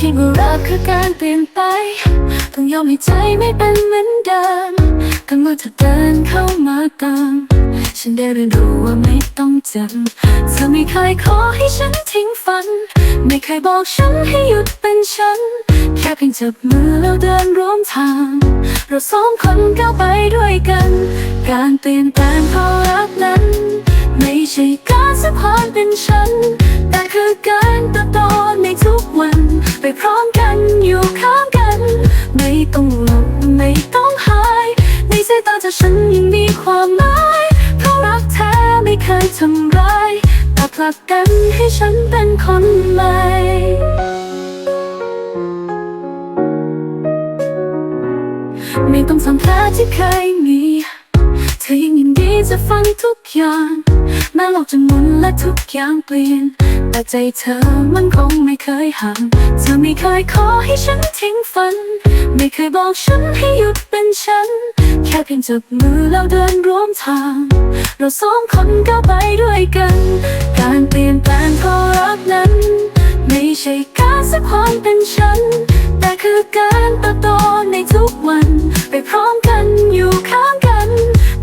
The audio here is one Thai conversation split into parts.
ที่ว่ารักคือการเปลี่ยนไป ต้องยอมให้ใจไม่เป็นเหมือนเดิมกันเมื่อเธอเดินเข้ามาเติมฉันได้เรียนรู้ว่าไม่ต้องจำเธอไม่เคยขอให้ฉันทิ้งฝัน ไม่เคยบอกฉันให้หยุดเป็นฉัน แค่เพียงจับมือแล้วเดินร่วมทาง เราสองคนก้าวไปด้วยกัน การเปลี่ยนแปลงเพราะรักนั้น ไม่ใช่การสักความเป็นฉัน พร้อมกันอยู่ข้างกัน ไม่ต้องหลบไม่ต้องหาย ในสายตาเธอฉันยังมีความหมายเพราะรักแท้ไม่เคยทำร้ายแต่ผลักดันให้ฉันเป็นคนใหม่ไม่ต้องทำแผลที่เคยมีเธอยังยิน จะฟังทุกอย่างแม้โลกจะหมุนและทุกอย่างเปลี่ยน แต่ใจเธอมันคงไม่เคยห่างเธอไม่เคยขอให้ฉันทิ้งฝัน ไม่เคยบอกฉันให้หยุดเป็นฉัน แค่เพียงจับมือแล้วเดินร่วมทาง เราสองคนก้าวไปด้วยกัน การเปลี่ยนแปลงเพราะรักนั้น ไม่ใช่การสักความเป็นฉัน แต่คือการเติบโตในทุกวัน ไปพร้อมกันอยู่ข้างกัน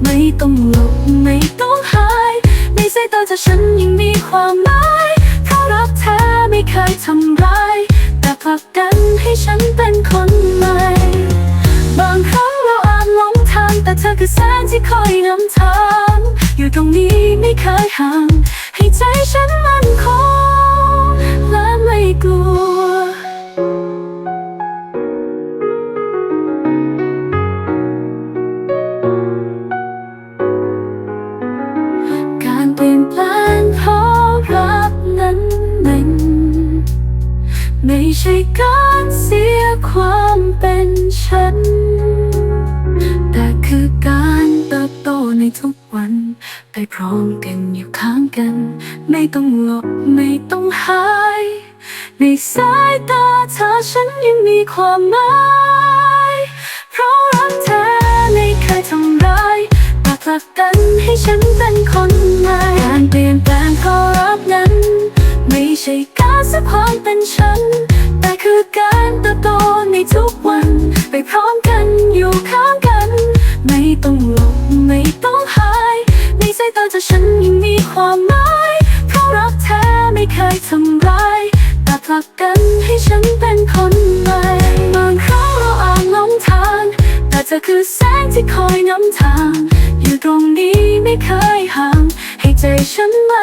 ไม่ต้องหล ไม่เคยทำร้าย แต่ผลักดันให้ฉันเป็นคนใหม่ บางครั้งเราอาจหลงทาง แต่เธอคือแสงที่คอยนำทาง อยู่ตรงนี้ไม่เคยห่าง ให้ใจฉันมัน ไม่ใช่การเสียความเป็นฉัน แต่คือการเติบโตในทุกวัน ไปพร้อมกันอยู่ข้างกัน ไม่ต้องหลบไม่ต้องหาย ในสายตาเธอฉันยังมีความหมายเพราะรักเธอไม่เคยทำร้ายแต่ผลักดันให้ฉันเป็นคนใหม่การเปลี่ยนแปลงเพราะรักนั้น ไม่ใช่การ สักความเป็นฉัน แต่คือการเติบโตในทุกวัน ไปพร้อมกันอยู่ข้างกัน ไม่ต้องหลบไม่ต้องหายในสายตาเธอฉันยังมีความหมายเพราะรักแท้ไม่เคยทำร้ายแต่ผลักดันให้ฉันเป็นคนใหม่บางครั้งเราอาจหลงทาง แต่เธอคือแสงที่คอยนำทาง อยู่ตรงนี้ไม่เคยห่าง ให้ใจฉันมั่น